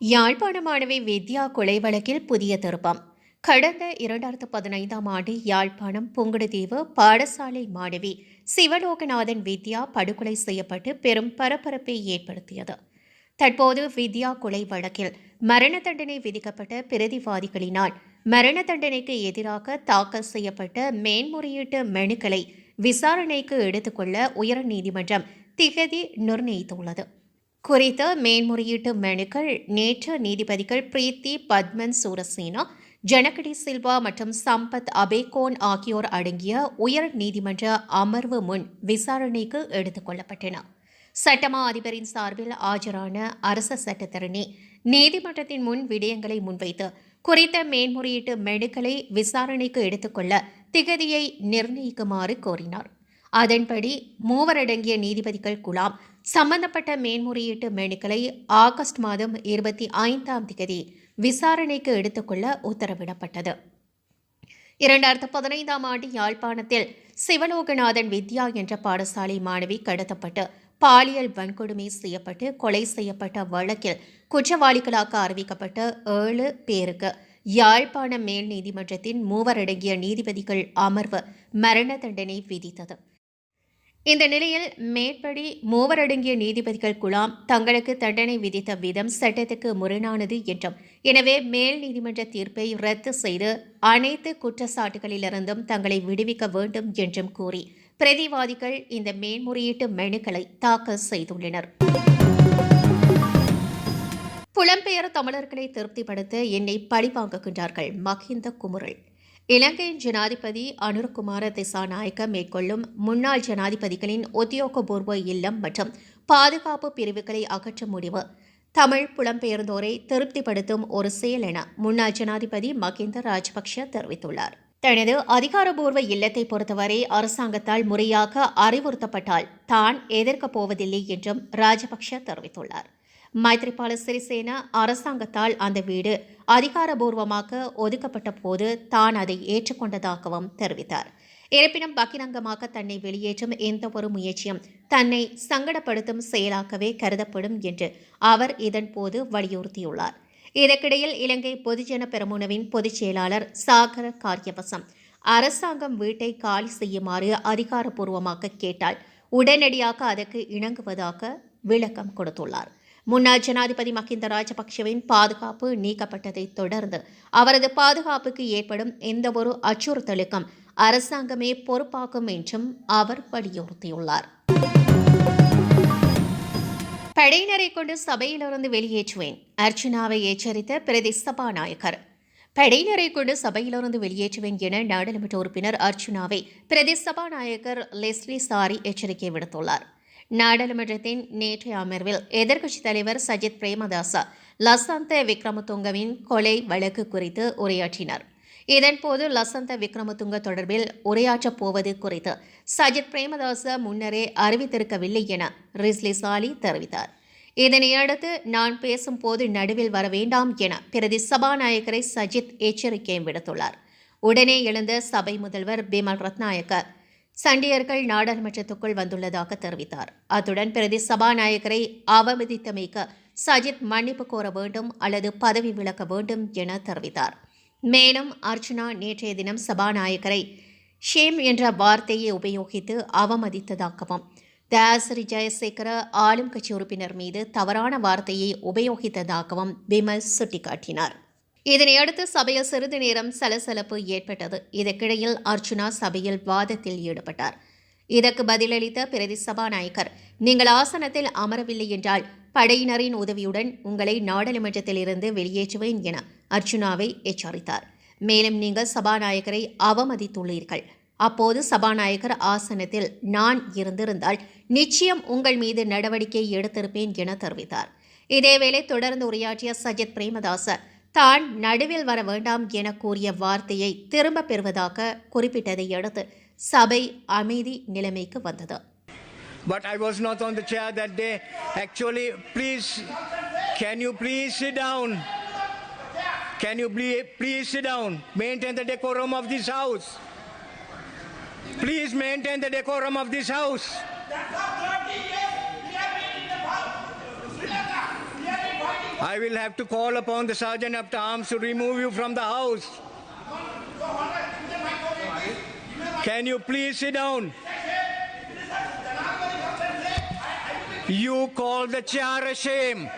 யாழ்ப்பாண மாணவி வித்யா கொலை வழக்கில் புதிய திருப்பம். கடந்த இரண்டாயிரத்து பதினைந்தாம் ஆண்டு யாழ்ப்பாணம் புங்குடுதீவு பாடசாலை மாணவி சிவலோகநாதன் வித்யா படுகொலை செய்யப்பட்டு பெரும் பரபரப்பை ஏற்படுத்தியது. தற்போது வித்யா கொலை வழக்கில் மரண தண்டனை விதிக்கப்பட்ட பிரதிவாதிகளினால் மரண தண்டனைக்கு எதிராக தாக்கல் செய்யப்பட்ட மேன்முறையீட்டு மனுக்களை விசாரணைக்கு எடுத்துக்கொள்ள உயர்நீதிமன்றம் திகதி நிர்ணயித்துள்ளது. குறித்த மேன்முறையீட்டு மனுக்கள் நேற்று நீதிபதிகள் பிரீத்தி பத்மன் சூரசேனா ஜனகடி சில்வா மற்றும் சம்பத் அபேகோன் ஆகியோர் அடங்கிய உயர் நீதிமன்ற அமர்வு முன் விசாரணைக்கு எடுத்துக் கொள்ளப்பட்டன. சட்டமா அதிபரின் சார்பில் ஆஜரான அரச சட்டத்தரணி நீதிமன்றத்தின் முன் விடயங்களை முன்வைத்து குறித்த மேன்முறையீட்டு மனுக்களை விசாரணைக்கு எடுத்துக்கொள்ள திகதியை நிர்ணயிக்குமாறு கோரினார். அதன்படி மூவரடங்கிய நீதிபதிகள் குழாம் சம்பந்தப்பட்ட மேன்முறையீட்டு மனுக்களை ஆகஸ்ட் மாதம் இருபத்தி ஐந்தாம் தேதி விசாரணைக்கு எடுத்துக்கொள்ள உத்தரவிடப்பட்டது. இரண்டாயிரத்து பதினைந்தாம் ஆண்டு யாழ்ப்பாணத்தில் சிவலோகநாதன் வித்யா என்ற பாடசாலை மாணவி கடத்தப்பட்டு பாலியல் வன்கொடுமை செய்யப்பட்டு கொலை செய்யப்பட்ட வழக்கில் குற்றவாளிகளாக அறிவிக்கப்பட்ட ஏழு பேருக்கு யாழ்ப்பாண மேல் நீதிமன்றத்தின் மூவரடங்கிய நீதிபதிகள் அமர்வு மரண தண்டனை விதித்தது. இந்த நிலையில் மேற்படி மூவரடங்கிய நீதிபதிகள் குழாம் தங்களுக்கு தண்டனை விதித்த விதம் சட்டத்துக்கு முரணானது என்றும் எனவே மேல் நீதிமன்ற தீர்ப்பை ரத்து செய்து அனைத்து குற்றச்சாட்டுகளிலிருந்தும் தங்களை விடுவிக்க வேண்டும் என்றும் கூறி பிரதிவாதிகள் இந்த மேன்முறையீட்டு மனுக்களை தாக்கல் செய்துள்ளனர். புலம்பெயர் தமிழர்களை திருப்திப்படுத்த என்னை பழிவாங்குகின்றார்கள் மஹிந்த குமுறல். இலங்கையின் ஜனாதிபதி அனுர்குமார திசாநாயக்க மேற்கொள்ளும் முன்னாள் ஜனாதிபதிகளின் உத்தியோகபூர்வ இல்லம் மற்றும் பாதுகாப்பு பிரிவுகளை அகற்ற முடிவு. தமிழ் புலம்பெயர்ந்தோரை திருப்திப்படுத்தும் ஒரு செயல் என முன்னாள் ஜனாதிபதி மகிந்த ராஜபக்ஷ தெரிவித்துள்ளார். தனது அதிகாரபூர்வ இல்லத்தை பொறுத்தவரை அரசாங்கத்தால் முறையாக அறிவுறுத்தப்பட்டால் தான் எதிர்க்கப் போவதில்லை என்றும் ராஜபக்ஷ தெரிவித்துள்ளார். மைத்ரிபால சிறிசேன அரசாங்கத்தால் அந்த வீடு அதிகாரபூர்வமாக ஒதுக்கப்பட்ட போது தான் அதை ஏற்றுக்கொண்டதாகவும் தெரிவித்தார். இருப்பினும் பகிரங்கமாக தன்னை வெளியேற்றும் எந்த ஒரு முயற்சியும் தன்னை சங்கடப்படுத்தும் செயலாகவே கருதப்படும் என்று அவர் இதன்போது வலியுறுத்தியுள்ளார். இதற்கிடையில் இலங்கை பொதுஜன பெரமுனவின் பொதுச் செயலாளர் சாகர காரியவசம் அரசாங்கம் வீட்டை காலி செய்யுமாறு அதிகாரப்பூர்வமாக கேட்டால் உடனடியாக அதற்கு இணங்குவதாக விளக்கம் கொடுத்துள்ளார். முன்னாள் ஜனாதிபதி மஹிந்த ராஜபக்சவின் பாதுகாப்பு நீக்கப்பட்டதைத் தொடர்ந்து அவரது பாதுகாப்புக்கு ஏற்படும் எந்தவொரு அச்சுறுத்தலுக்கும் அரசாங்கமே பொறுப்பாகும் என்றும் அவர் வலியுறுத்தியுள்ளார். படையினரை கொண்டு சபையிலிருந்து வெளியேற்றுவேன் அர்ச்சனாவை எச்சரித்த பிரதி சபாநாயகர். படையினரை கொண்டு சபையிலிருந்து வெளியேற்றுவேன் என நாடாளுமன்ற உறுப்பினர் அர்ச்சுனாவை பிரதி சபாநாயகர் லெஸ்லி சாரி எச்சரிக்கை விடுத்துள்ளார். நாடாளுமன்றத்தின் நேற்றைய அமர்வில் எதிர்க்கட்சித் தலைவர் சஜித் பிரேமதாசா லசந்த விக்ரமதுங்கவின் கொலை வழக்கு குறித்து உரையாற்றினார். இதன்போது லசந்த விக்ரமதுங்க தொடர்பில் உரையாற்றப் போவது குறித்து சஜித் பிரேமதாச முன்னரே அறிவித்திருக்கவில்லை என ரிஸ்லி சாலி தெரிவித்தார். இதனையடுத்து நான் பேசும்போது நடுவில் வர வேண்டாம் என பிரதி சபாநாயகரை சஜித் எச்சரிக்கையும் விடுத்துள்ளார். உடனே எழுந்த சபை முதல்வர் பிமல் ரத்நாயக்கர் சண்டியர்கள் நாடாளுமன்றத்துக்குள் வந்துள்ளதாக தெரிவித்தார். அத்துடன் பிரதி சபாநாயகரை அவமதித்தமைக்க சஜித் மன்னிப்பு கோர வேண்டும் அல்லது பதவி விலக்க வேண்டும் என தெரிவித்தார். மேலும் அர்ச்சனா நேற்றைய தினம் சபாநாயகரை ஷேம் என்ற வார்த்தையை உபயோகித்து அவமதித்ததாகவும் தயாசிரி ஜெயசேகர ஆளும் கட்சி உறுப்பினர் மீது தவறான வார்த்தையை உபயோகித்ததாகவும் விமல் சுட்டிக்காட்டினார். இதனையடுத்து சபையில் சிறிது நேரம் சலசலப்பு ஏற்பட்டது. இதற்கிடையில் அர்ச்சுனா சபையில் வாதத்தில் ஈடுபட்டார். இதற்கு பதிலளித்த பிரதி சபாநாயகர் நீங்கள் ஆசனத்தில் அமரவில்லை என்றால் படையினரின் உதவியுடன் உங்களை நாடாளுமன்றத்தில் இருந்து வெளியேற்றுவேன் என அர்ச்சுனாவை எச்சரித்தார். மேலும் நீங்கள் சபாநாயகரை அவமதித்துள்ளீர்கள். அப்போது சபாநாயகர் ஆசனத்தில் நான் இருந்திருந்தால் நிச்சயம் உங்கள் மீது நடவடிக்கை எடுத்திருப்பேன் என தெரிவித்தார். இதேவேளை தொடர்ந்து உரையாற்றிய சஜித் பிரேமதாசர் தான் நடுவில் வர வேண்டாம் என கூறிய வார்த்தையை திரும்ப பெறுவதாக குறிப்பிட்டதை அடுத்து சபை அமைதி நிலைமைக்கு வந்தது But I was not on the chair that day. Actually, please, can you please sit down? Can you please, please sit down? Maintain the decorum of this house. Please maintain the decorum of this house. I will have to call upon the sergeant of arms to remove you from the house. Can you please sit down? You call the chair a shame.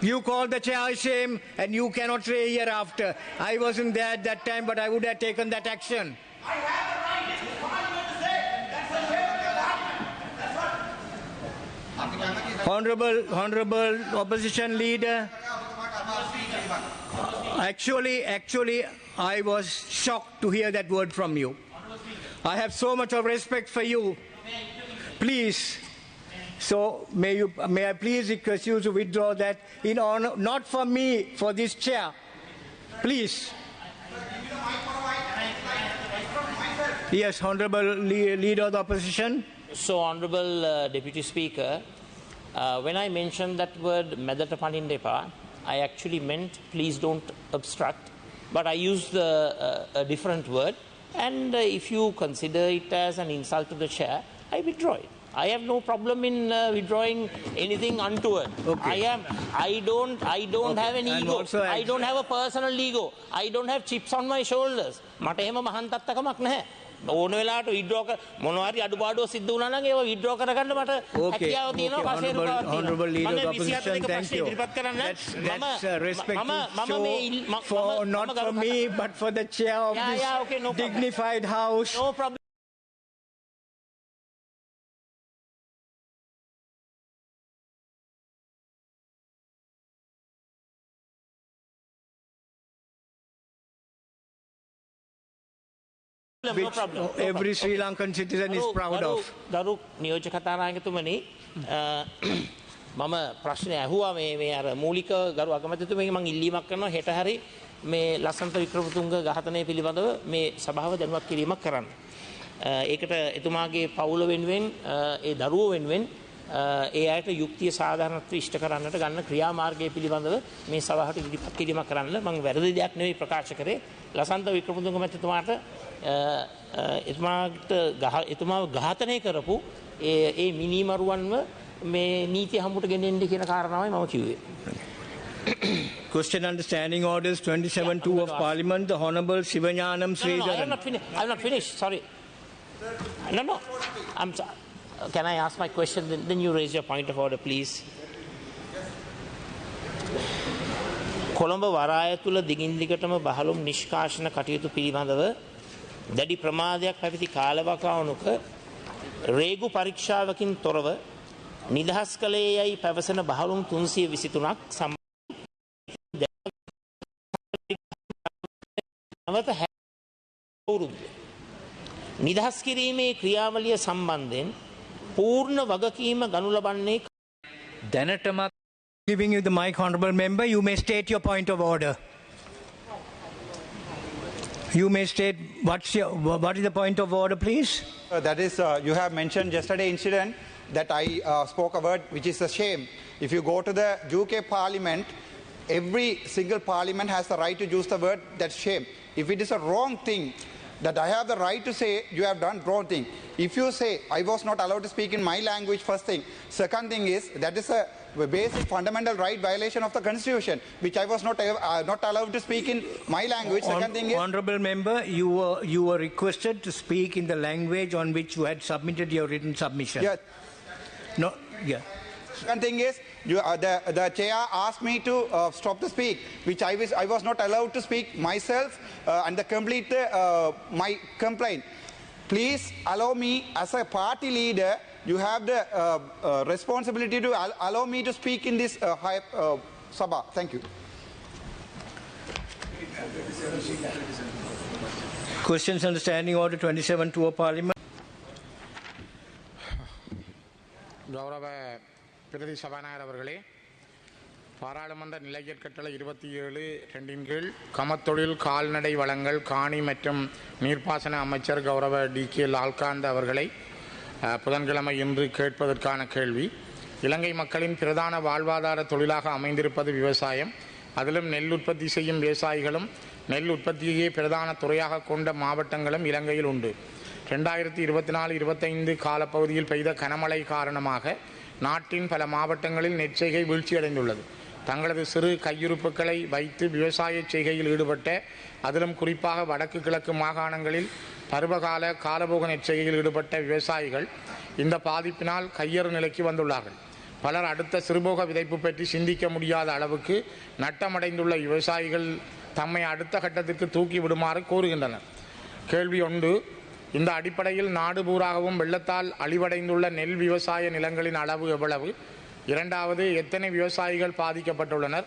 You call the chair a shame and you cannot say hereafter. I wasn't there at that time, but I would have taken that action. Honorable, honorable opposition leader. Actually, actually, I was shocked to hear that word from you. I have so much of respect for you. Please, so may you, may I please request you to withdraw that in honor, not for me, for this chair. Please. Yes, honorable leader of the opposition. So, Honorable uh, Deputy Speaker, uh, when I mentioned that word Medata Panindepa, I actually meant please don't obstruct, but I used the, uh, a different word. And uh, if you consider it as an insult to the chair, I withdraw it. I have no problem in uh, withdrawing anything untoward. Okay. I am. I don't. I don't Okay. have an And ego. also I I- don't have a personal ego. I don't have chips on my shoulders. මට එහෙම මහන්තත්තකමක් නැහැ. ඕන වෙලාවට withdraw මොනවා හරි අඩුපාඩුව සිද්ධ වුණා නම් ඒව විඩ්‍රෝ කරගන්න මට හැකියාව තියෙනවා පස්සේ honorable leader of opposition thank you. let's, let's uh, respect mama, mama show for not for me but for the chair of yeah, this yeah, okay, no dignified house. No problem. Which no every. Sri Lankan citizen is proud of. ගරු නියෝජ්‍ය කතානායකතුමනි මම ප්‍රශ්නය ඇහුවා මේ මේ අර මූලික ගරු අගමැතිතුමගේ මං ඉල්ලීමක් කරනවා හෙට හරි මේ ලස්සන්ත වික්‍රමතුංග ඝාතනය පිළිබඳව මේ සභාව දැනුවත් කිරීමක් කරන්න. අ, ඒකට එතුමාගේ පවුල වෙනුවෙන් අ, ඒ දරුවෝ වෙනුවෙන් අ, ඒ අයට යුක්තිය සාධාරණත්ව ඉෂ්ට කරන්නට ගන්න ක්‍රියාමාර්ගය පිළිබඳව මේ සභාවට ඉදිරිපත් කිරීමක් කරන්න මං වැරදි දෙයක් නෙවෙයි ප්‍රකාශ කරේ ලසන්ත වික්‍රමතුංග මැතිතුමාට එතුමාට එතුමාව ඝාතනය කරපු ඒ මිනීමරුවන්ව මේ නීති හමුට ගෙනෙන්ඩ කියන කාරණාවයි මම කිව්වේ. Question understanding orders 27.2 of Parliament, the Honorable Sivanyanam No, no, no, I Sridharan. not finished. I have not finished. Sorry. No, no. I'm. so- Can I ask my question? Then, then you raise your point of order, please. Colombo වරාය තුළ දිගින් දිගටම බහලුම් නිෂ්කාශන කටයුතු පිළිබඳව දැඩි ප්‍රමාදයක් පැවිති කාලවකාවනුක රේගු පරීක්ෂාවකින් තොරව නිදහස් කළේ යැයි පැවසන බහලුම් තුන්සිය විසිතුනක් සම් නවත හැවුරුද්ද. නිදහස් කිරීමේ ක්‍රියාවලිය සම්බන්ධයෙන් පූර්ණ වගකීම ගනු ලබන්නේ දැනටමත් Giving you the mic, Honorable Member, you may state your point of order. You may state what's your, what is the point of order, please? Uh, that is, uh, you have mentioned yesterday incident that I uh, spoke a word which is a shame. If you go to the UK Parliament, every single Parliament has the right to use the word that's shame. If it is a wrong thing, that I have the right to say you have done wrong thing. If you say I was not allowed to speak in my language, first thing. Second thing is that is a basic fundamental right violation of the constitution, which I was not uh, not allowed to speak in my language. Second Hon- thing is Honorable Member, you were, you were requested to speak in the language on which you had submitted your written submission. Yes. No, yeah. Second thing is, you, uh, the, the chair asked me to uh, stop the speak, which I was, I was not allowed to speak myself uh, and the complete uh, my complaint. Please allow me as a party leader, you have the uh, uh, responsibility to al- allow me to speak in this uh, high, uh, Sabha. Thank you. Questions understanding order 27 to a Parliament. பிரதி சபாநாயகர் அவர்களே பாராளுமன்ற நிலையற் கட்டளை இருபத்தி ஏழு ரெண்டின் கீழ் கமத்தொழில் கால்நடை வளங்கள் காணி மற்றும் நீர்ப்பாசன அமைச்சர் கௌரவ டி. கே. லால்காந்த் அவர்களை புதன்கிழமை இன்று கேட்பதற்கான கேள்வி. இலங்கை மக்களின் பிரதான வாழ்வாதார தொழிலாக அமைந்திருப்பது விவசாயம். அதிலும் நெல் உற்பத்தி செய்யும் விவசாயிகளும் நெல் உற்பத்தியையே பிரதான துறையாக கொண்ட மாவட்டங்களும் இலங்கையில் உண்டு. ரெண்டாயிரத்தி இருபத்தி நாலு இருபத்தைந்து காலப்பகுதியில் பெய்த கனமழை காரணமாக நாட்டின் பல மாவட்டங்களில் நெற்செய்கை வீழ்ச்சியடைந்துள்ளது. தங்களது சிறு கையிருப்புகளை வைத்து விவசாய செய்கையில் ஈடுபட்ட அதிலும் குறிப்பாக வடக்கு கிழக்கு மாகாணங்களில் பருவகால காலபோக நெற்செய்கையில் ஈடுபட்ட விவசாயிகள் இந்த பாதிப்பினால் கையறு நிலைக்கு வந்துள்ளார்கள். பலர் அடுத்த சிறுபோக விதைப்பு பற்றி சிந்திக்க முடியாத அளவுக்கு நட்டமடைந்துள்ள விவசாயிகள் தம்மை அடுத்த கட்டத்திற்கு தூக்கி விடுமாறு கோருகின்றனர். கேள்வி ஒன்று இந்த அடிப்படையில் நாடு பூராகவும் வெள்ளத்தால் அழிவடைந்துள்ள நெல் விவசாய நிலங்களின் அளவு எவ்வளவு? இரண்டாவது எத்தனை விவசாயிகள் பாதிக்கப்பட்டுள்ளனர்?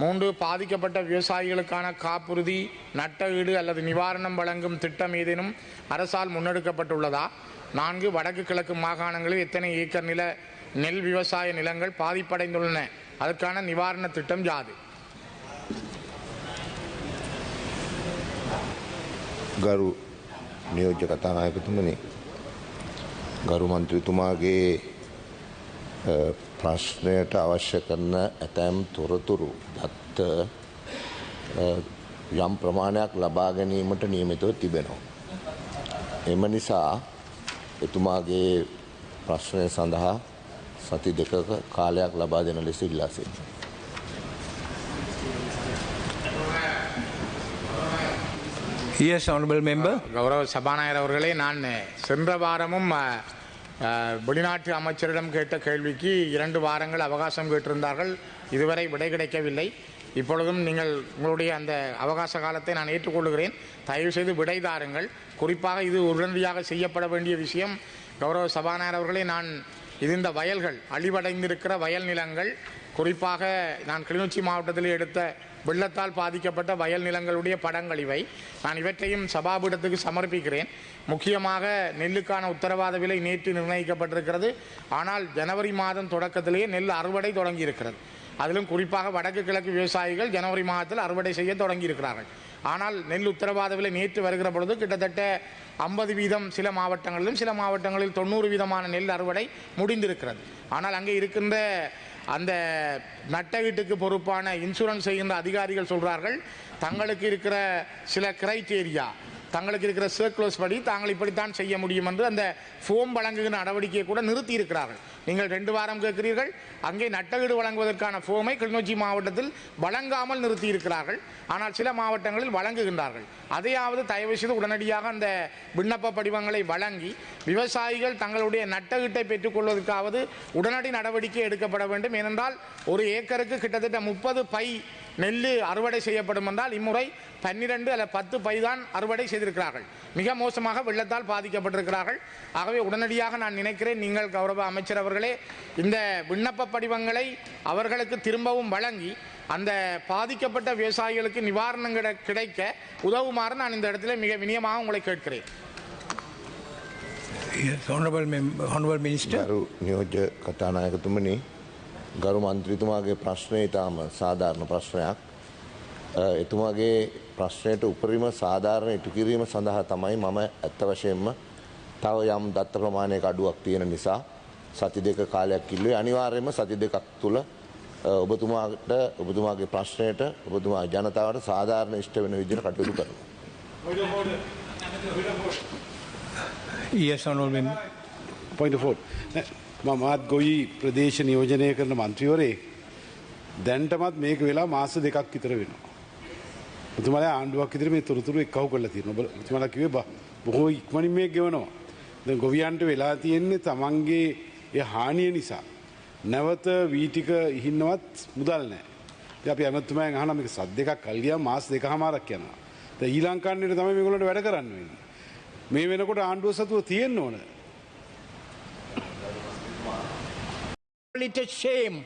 மூன்று பாதிக்கப்பட்ட விவசாயிகளுக்கான காப்புறுதி நட்டஈடு அல்லது நிவாரணம் வழங்கும் திட்டம் ஏதேனும் அரசால் முன்னெடுக்கப்பட்டுள்ளதா? நான்கு வடக்கு கிழக்கு மாகாணங்களில் எத்தனை ஏக்கர் நில நெல் விவசாய நிலங்கள் பாதிப்படைந்துள்ளன? அதற்கான நிவாரண திட்டம் யாது? கரு නියෝජ්‍ය කතානායකතුමනි ගරු මන්ත්‍රතුමාගේ අ, ප්‍රශ්නයට අවශ්‍ය කරන ඇතැම් තොරතුරු දත්ත අ, යම් ප්‍රමාණයක් ලබා ගැනීමට නියමිතව තිබෙනවා. එම නිසා එතුමාගේ ප්‍රශ්නය සඳහා සති දෙකක කාලයක් ලබා දෙන ලෙස ඉල්ලා සිටිනවා. எஸ் ஆனரபிள் மெம்பர் கௌரவ சபாநாயகர் அவர்களே நான் uh, சென்ற வாரமும் uh, uh, வெளிநாட்டு அமைச்சரிடம் கேட்ட கேள்விக்கு இரண்டு வாரங்கள் அவகாசம் கேட்டிருந்தார்கள். இதுவரை விடை கிடைக்கவில்லை. இப்பொழுதும் நீங்கள் உங்களுடைய அந்த அவகாச காலத்தை நான் ஏற்றுக்கொள்கிறேன். தயவு செய்து விடை தாருங்கள். குறிப்பாக இது உடனடியாக செய்யப்பட வேண்டிய விஷயம். கௌரவ சபாநாயகர் அவர்களே நான் இது இந்த வயல்கள் அழிவடைந்திருக்கிற வயல் நிலங்கள் குறிப்பாக நான் கிளிநொச்சி மாவட்டத்தில் எடுத்த வெள்ளத்தால் பாதிக்கப்பட்ட வயல் நிலங்களுடைய படங்கள் இவை. நான் இவற்றையும் சபாபீடத்துக்கு சமர்ப்பிக்கிறேன். முக்கியமாக நெல்லுக்கான உத்தரவாத விலை நேற்று நிர்ணயிக்கப்பட்டிருக்கிறது. ஆனால் ஜனவரி மாதம் தொடக்கத்திலேயே நெல் அறுவடை தொடங்கியிருக்கிறது. அதிலும் குறிப்பாக வடக்கு கிழக்கு விவசாயிகள் ஜனவரி மாதத்தில் அறுவடை செய்ய தொடங்கியிருக்கிறார்கள். ஆனால் நெல் உத்தரவாத விலை நேற்று வருகிற பொழுது கிட்டத்தட்ட ஐம்பது வீதம் சில மாவட்டங்களிலும் சில மாவட்டங்களில் தொண்ணூறு வீதமான நெல் அறுவடை முடிந்திருக்கிறது. ஆனால் அங்கே இருக்கின்ற அந்த நட்டகீட்டுக்கு பொறுப்பான இன்சூரன்ஸ் செய்கின்ற அதிகாரிகள் சொல்கிறார்கள் தங்களுக்கு இருக்கிற சில கிரைட்டேரியா தங்களுக்கு இருக்கிற சர்க்குலர்ஸ் படி தாங்கள் இப்படித்தான் செய்ய முடியும் என்று அந்த ஃபோம் வழங்குகிற நடவடிக்கையை கூட நிறுத்தி இருக்கிறார்கள் நீங்கள் ரெண்டு வாரம் கேட்கிறீர்கள் அங்கே நட்டகீடு வழங்குவதற்கான ஃபோமை கிளிநொச்சி மாவட்டத்தில் வழங்காமல் நிறுத்தி இருக்கிறார்கள் ஆனால் சில மாவட்டங்களில் வழங்குகின்றார்கள். அதையாவது தயவு செய்து உடனடியாக அந்த விண்ணப்ப படிவங்களை வழங்கி விவசாயிகள் தங்களுடைய நட்டகீட்டை பெற்றுக்கொள்வதற்காவது உடனடி நடவடிக்கை எடுக்கப்பட வேண்டும். ஏனென்றால் ஒரு ஏக்கருக்கு கிட்டத்தட்ட முப்பது பை நெல் அறுவடை செய்யப்படும் என்றால் இம்முறை பன்னிரண்டு அல்ல பத்து பைதான் அறுவடை செய்திருக்கிறார்கள். மிக மோசமாக வெள்ளத்தால் பாதிக்கப்பட்டிருக்கிறார்கள். ஆகவே உடனடியாக நான் நினைக்கிறேன் நீங்கள் கௌரவ அமைச்சர் அவர்களே இந்த விண்ணப்ப படிவங்களை அவர்களுக்கு திரும்பவும் வழங்கி அந்த பாதிக்கப்பட்ட விவசாயிகளுக்கு நிவாரணங்கள் கிடைக்க உதவுமாறு நான் இந்த இடத்துல மிக வினியமாக உங்களை கேட்கிறேன். Honorable, Mem- Honorable Minister. Baru Nyoja Katana Ketumani ගරු මන්ත්‍රීතුමාගේ ප්‍රශ්නය ඉතාම සාධාරණ ප්‍රශ්නයක්. එතුමාගේ ප්‍රශ්නයට උපරිම සාධාරණ ඉටු කිරීම සඳහා තමයි මම ඇත්ත වශයෙන්ම තව යම් දත්ත ප්‍රමාණයක අඩුවක් තියෙන නිසා සති දෙක කාලයක් කිල්ලුවේ අනිවාර්යයෙන්ම සති දෙකක් තුළ අ, ඔබතුමාට ඔබතුමාගේ ප්‍රශ්නයට ඔබතුමා ජනතාවට සාධාරණ ඉෂ්ට වෙන විදිහට කටයුතු කරනවා. Yes, honorable member. පොයින්ට ෆෝට් මමත් ගොයි ප්‍රදේශ නියෝජනය කරන මන්ත්‍රිවරේ දැන්ටමත් මේක වෙලා මාස දෙකක් විතර වෙනවා. තුමල ආණ්ඩුවක් ඉදිර මේ තොරතුරු එක්කව කරල තිරන තුමල කිවේ බ බොහෝ ඉක්මනින් මේ ගෙවනවා. ද ගොවියන්ට වෙලා තියෙන්නේ තමන්ගේ එය හානිය නිසා. නැවත වීටික ඉහින්නවත් මුදල් නෑ. අපි ඇමත්තුමය හනමික සද දෙකක් කල්ගිය මාස් දෙක හමාරක් යනවා. ද ඊ ලංකාන්නයට තම මේගොලට වැඩ කරන්න වෙන්න. මේ වෙනකොට ආණ්ඩුව සතුව තියෙන්න්න ඕන completed shame.